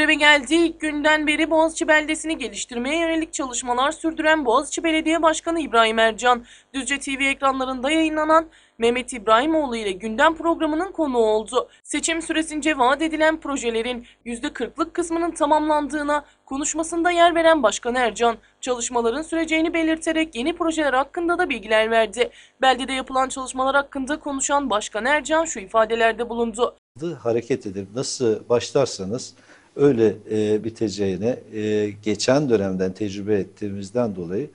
Göreve geldiği ilk günden beri Boğaziçi beldesini geliştirmeye yönelik çalışmalar sürdüren Boğaziçi Belediye Başkanı İbrahim Ercan, Düzce TV ekranlarında yayınlanan Mehmet İbrahimoğlu ile gündem programının konuğu oldu. Seçim süresince vaat edilen projelerin %40'lık kısmının tamamlandığına konuşmasında yer veren Başkan Ercan, çalışmaların süreceğini belirterek yeni projeler hakkında da bilgiler verdi. Beldede yapılan çalışmalar hakkında konuşan Başkan Ercan şu ifadelerde bulundu. hareket edip nasıl başlarsanız öyle e, biteceğine e, geçen dönemden tecrübe ettiğimizden dolayı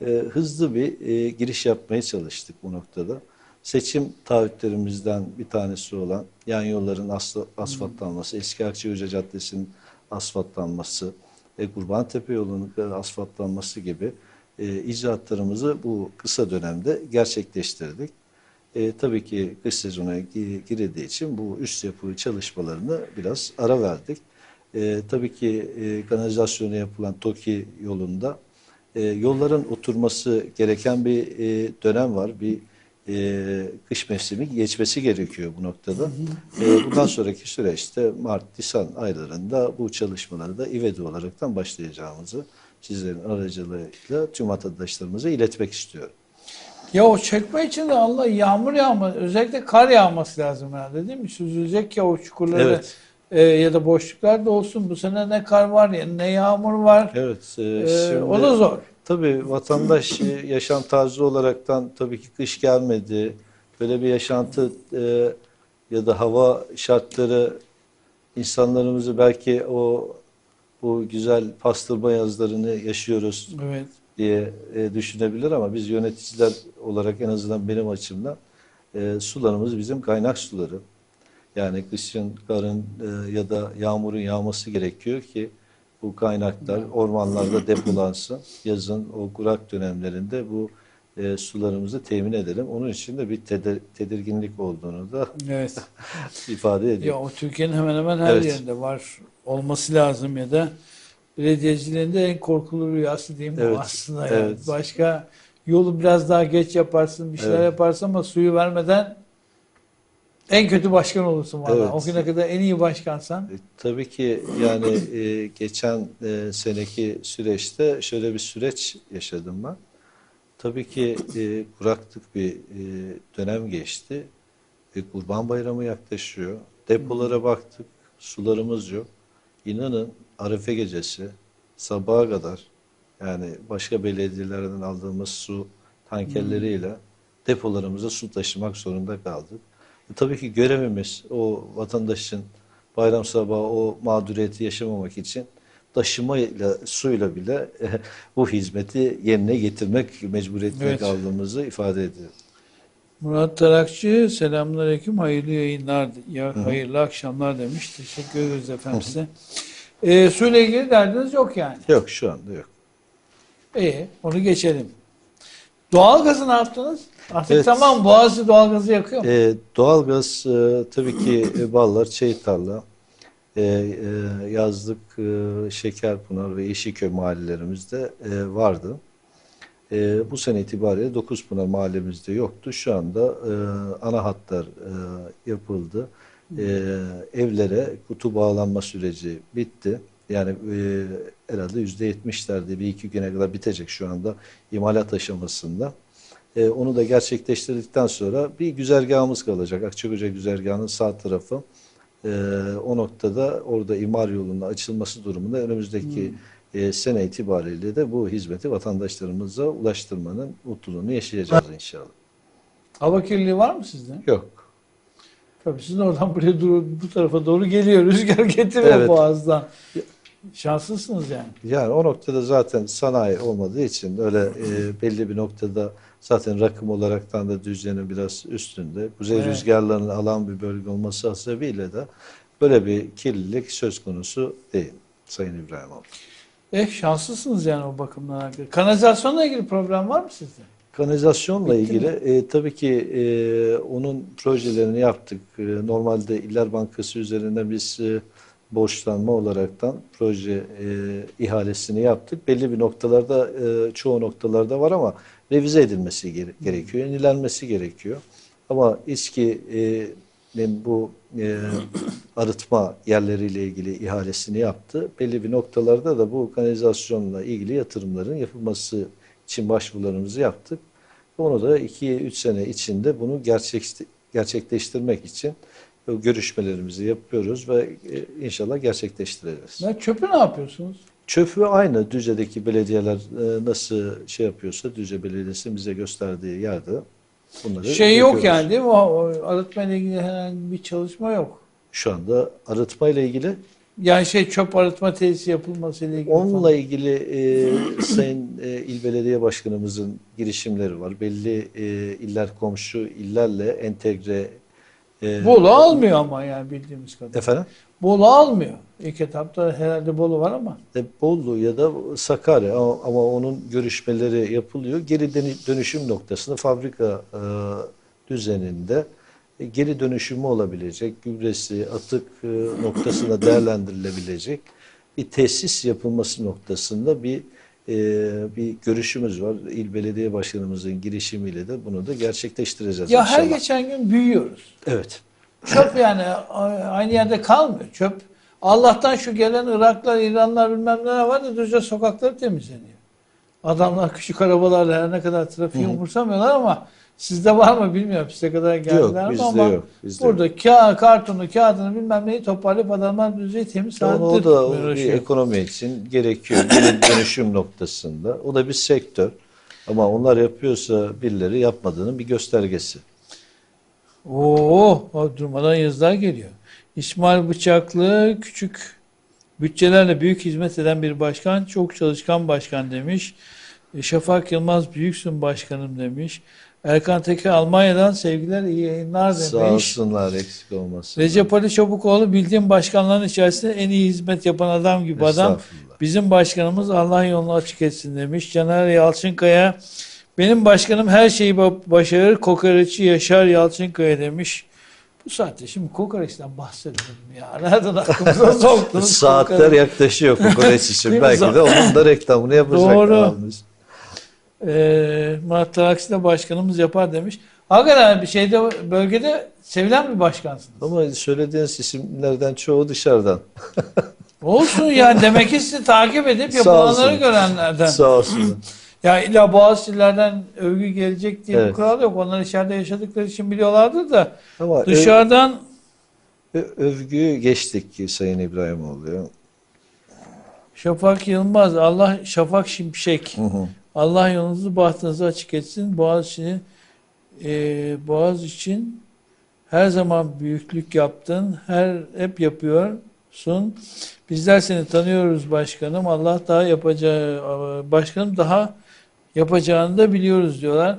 e, hızlı bir e, giriş yapmaya çalıştık bu noktada. Seçim taahhütlerimizden bir tanesi olan yan yolların asla, asfaltlanması, Eski Akçahoca Caddesi'nin asfaltlanması, e, Kurbantepe yolunun asfaltlanması gibi e, icraatlarımızı bu kısa dönemde gerçekleştirdik. E, tabii ki kış sezonuna gi- girildiği için bu üst yapı çalışmalarını biraz ara verdik. E, tabii ki e, kanalizasyonu yapılan TOKİ yolunda e, yolların oturması gereken bir e, dönem var. Bir e, kış mevsimi geçmesi gerekiyor bu noktada. E, bundan sonraki süreçte Mart, Nisan aylarında bu çalışmaları da İVEDI olaraktan başlayacağımızı sizlerin aracılığıyla tüm vatandaşlarımıza iletmek istiyorum. Ya o çekme için de Allah yağmur yağma, özellikle kar yağması lazım herhalde değil mi? Süzülecek ya o çukurları Evet. E, ya da boşluklar da olsun. Bu sene ne kar var ya ne yağmur var. Evet. e, E, şimdi- o da zor. Tabii vatandaş e, yaşam tarzı olaraktan tabii ki kış gelmedi. Böyle bir yaşantı e, ya da hava şartları insanlarımızı belki o bu güzel pastırma yazlarını yaşıyoruz Evet. diye e, düşünebilir ama biz yöneticiler olarak en azından benim açımdan e, sularımız bizim kaynak suları. Yani kışın karın e, ya da yağmurun yağması gerekiyor ki bu kaynaklar ormanlarda depolansın. Yazın o kurak dönemlerinde bu e, sularımızı temin edelim. Onun için de bir tede- tedirginlik olduğunu da Evet. ifade ya ediyor. o Türkiye'nin hemen hemen her Evet. yerinde var. Olması lazım ya da belediyeciliğin de en korkulu rüyası mi Evet, o aslında? Yani. evet. Başka yolu biraz daha geç yaparsın, bir şeyler Evet. yaparsın ama suyu vermeden en kötü başkan olursun valla. Evet. O güne kadar en iyi başkansan. E, Tabii ki yani e, geçen e, seneki süreçte şöyle bir süreç yaşadım ben. Tabii ki e, kuraklık bir e, dönem geçti. E, Kurban Bayramı yaklaşıyor. Depolara baktık, sularımız yok. İnanın Arife gecesi sabaha kadar yani başka belediyelerden aldığımız su tankerleriyle depolarımıza su taşımak zorunda kaldık. E, tabii ki görevimiz o vatandaşın bayram sabahı o mağduriyeti yaşamamak için taşımayla, suyla bile e, bu hizmeti yerine getirmek mecburiyetinde Evet. kaldığımızı ifade ediyor. Murat Tarakçı selamünaleyküm hayırlı yayınlar ya hayırlı akşamlar demiş. Teşekkür ederiz efendim size. Ee, suyla ilgili derdiniz yok yani. Yok şu anda yok. İyi onu geçelim. Doğalgazı ne yaptınız? Artık Evet. tamam Boğaziçi doğalgazı yakıyor mu? E, doğalgaz e, tabii ki e, Ballar, Çeytarla, e, e, Yazlık, e, Şekerpınar ve Yeşilköy mahallelerimizde e, vardı. E, bu sene itibariyle Dokuzpınar mahallemizde yoktu. Şu anda e, ana hatlar e, yapıldı. E, evlere kutu bağlanma süreci bitti. Yani e, herhalde yüzde yetmişlerde bir iki güne kadar bitecek şu anda imalat aşamasında. E, onu da gerçekleştirdikten sonra bir güzergahımız kalacak. Akçakoca güzergahının sağ tarafı. E, o noktada orada imar yolunun açılması durumunda önümüzdeki e, sene itibariyle de bu hizmeti vatandaşlarımıza ulaştırmanın mutluluğunu yaşayacağız inşallah. Hava kirliliği var mı sizde? Yok. Tabii sizin oradan buraya doğru, bu tarafa doğru geliyor. Rüzgar getiriyor Evet. boğazdan. Şanslısınız yani. Yani o noktada zaten sanayi olmadığı için öyle e, belli bir noktada zaten rakım olaraktan da Düzce'nin biraz üstünde. Kuzey Evet. rüzgarlarının alan bir bölge olması hasebiyle de böyle bir kirlilik söz konusu değil Sayın İbrahimoğlu. Eh şanslısınız yani o bakımdan. Kanalizasyonla ilgili problem var mı sizde? Kanalizasyonla Bitti ilgili e, tabii ki e, onun projelerini yaptık. E, normalde İller Bankası üzerinden biz e, borçlanma olaraktan proje e, ihalesini yaptık. Belli bir noktalarda e, çoğu noktalarda var ama revize edilmesi gere- gerekiyor, yenilenmesi gerekiyor. Ama eski e, bu e, arıtma yerleriyle ilgili ihalesini yaptı. Belli bir noktalarda da bu kanalizasyonla ilgili yatırımların yapılması için başvurularımızı yaptık. Onu da 2-3 sene içinde bunu gerçek, gerçekleştirmek için görüşmelerimizi yapıyoruz ve e, inşallah gerçekleştireceğiz. Ne çöpü ne yapıyorsunuz? Çöpü aynı Düzce'deki belediyeler e, nasıl şey yapıyorsa Düzce Belediyesi bize gösterdiği yerde bunları Şey yok yani değil mi? Arıtma ile ilgili herhangi bir çalışma yok. Şu anda arıtma ile ilgili Yani şey çöp arıtma tesisi yapılması ile ilgili. onunla falan. ilgili e, Sayın e, İl Belediye Başkanımızın girişimleri var. Belli e, iller komşu illerle entegre e, Bolu almıyor ama yani bildiğimiz kadarıyla. efendim Bolu almıyor. İlk etapta herhalde Bolu var ama. E, Bolu ya da Sakarya ama, ama onun görüşmeleri yapılıyor. Geri dönü- dönüşüm noktasında fabrika e, düzeninde e, geri dönüşümü olabilecek, gübresi, atık e, noktasında değerlendirilebilecek bir tesis yapılması noktasında bir e, bir görüşümüz var. İl Belediye Başkanımızın girişimiyle de bunu da gerçekleştireceğiz Ya her geçen gün büyüyoruz. Evet. Çöp yani aynı yerde kalmıyor. Çöp Allah'tan şu gelen Iraklar, İranlar bilmem neler var da Düzce sokakları temizleniyor. Adamlar küçük arabalarla her ne kadar trafiği umursamıyorlar ama sizde var mı bilmiyorum. Size kadar geldiler Yok mi ama yok. Bizde burada yok. ka kartonu, kağıdını bilmem neyi toparlayıp adamlar Düzce'yi temiz halde o da o bir uğraşıyor. ekonomi için gerekiyor. Dönüşüm noktasında. O da bir sektör. Ama onlar yapıyorsa birileri yapmadığının bir göstergesi. Oo, durmadan yazılar geliyor. İsmail Bıçaklı küçük bütçelerle büyük hizmet eden bir başkan, çok çalışkan başkan demiş. E, Şafak Yılmaz büyüksün başkanım demiş. Erkan Tekin Almanya'dan sevgiler iyi yayınlar Sağ demiş. olsunlar eksik olmasın. Recep Ali Çabukoğlu bildiğim başkanların içerisinde en iyi hizmet yapan adam gibi adam. Bizim başkanımız Allah yolunu açık etsin demiş. Caner Yalçınkaya benim başkanım her şeyi ba- başarır. Kokoreççi Yaşar Yalçınkaya demiş. Bu saatte şimdi kokoreçten bahsedelim ya. Nereden aklımıza soktunuz? Saatler kokoreç? yaklaşıyor kokoreç için. Belki de onun da reklamını yapacak. Doğru. Ee, Murat Taraksi de başkanımız yapar demiş. Hakikaten bir şeyde bölgede sevilen bir başkansınız. Ama söylediğiniz isimlerden çoğu dışarıdan. Olsun yani demek ki sizi takip edip yapılanları olsun. görenlerden. Sağ olsunlar. Ya illa Boğaziçi'lilerden övgü gelecek diye bir Evet. kural yok. Onlar içeride yaşadıkları için biliyorlardır da Ama dışarıdan ö- övgüyü geçtik ki Sayın İbrahimoğlu. Şafak Yılmaz, Allah Şafak Şimşek. Hı hı. Allah yolunuzu bahtınızı açık etsin. Boğaz için e, Boğaz için her zaman büyüklük yaptın. Her hep yapıyorsun. Bizler seni tanıyoruz başkanım. Allah daha yapacağı başkanım daha yapacağını da biliyoruz diyorlar.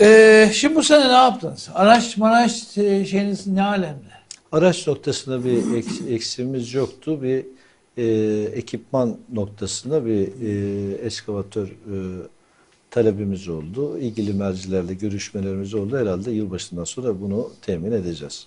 E, şimdi bu sene ne yaptınız? Araç maraç e, şeyiniz ne alemde? Araç noktasında bir eks- eksiğimiz yoktu. Bir e, ekipman noktasında bir e, eskavatör e, talebimiz oldu. İlgili mercilerle görüşmelerimiz oldu. Herhalde yılbaşından sonra bunu temin edeceğiz.